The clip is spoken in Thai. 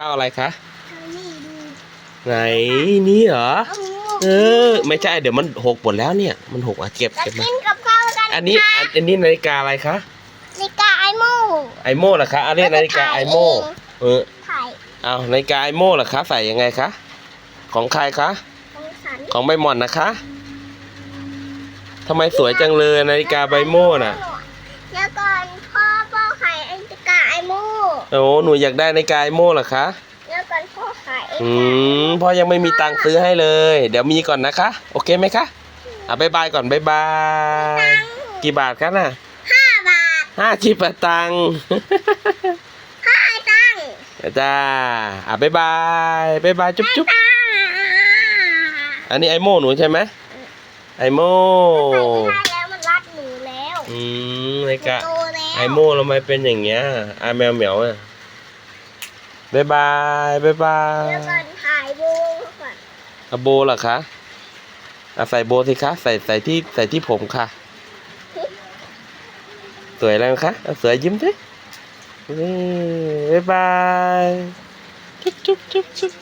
ข้าวอะไรคะเอานี่ดูไหนนี่เหรอเอาหมูเออ ไม่ใช่เดี๋ยวมันหกหมดแล้วเนี่ย มันหกอะเก็บจะเก็บมากินกับข้าวกันอันนี้ค่ะอันอันนี้นาฬิกาอะไรคะนาฬิกาไอโม่ไอโม่เหรอคะอันนี้นาฬิกาไอโม่เออถ่ายเอานาฬิกาไอโม่เหรอคะใส่ยังไงคะของใครคะของฉันของใบหมอนนะคะทำไมสวยจังเลยนาฬิกาใบโม่น่ะแล้วก่อนพ่อพ่อขายนาฬิกาไอ โม่โอ้หนูอยากได้นาฬิกาไอโม่เหรอคะแล้วก่อนพ่อขายอืมพ่อยังไม่มีตังค์ซื้อให้เลย เดี๋ยวมีก่อนนะคะ โอเคไหมคะอะบายบายก่อนบายบายตังค์กี่บาทคะน่ะห้าบาทห้าชิบตังค์ห้าตังค์จ้าอะบายบายบายบายจุ๊บจุ๊บตังค์อันนี้ไอโม่หนูใช่ไหมไอโม่ใส่ไม่ได้แล้วมันรัดหนูแล้ว อืมนาฬิกาโตแล้ว ไอโม่ทำไมเป็นอย่างเงี้ยอาแมวเหมียวอะบายบายบายบายแล้วก่อนถ่ายโบก่อนอะโบเหรอคะอะใส่โบสิคะใส่ใส่ที่ใส่ที่ผมค่ะ สวยแล้วคะเอาสวยยิ้มสินี่บายบายจุ๊บจุ๊บจุ๊บจุ๊บ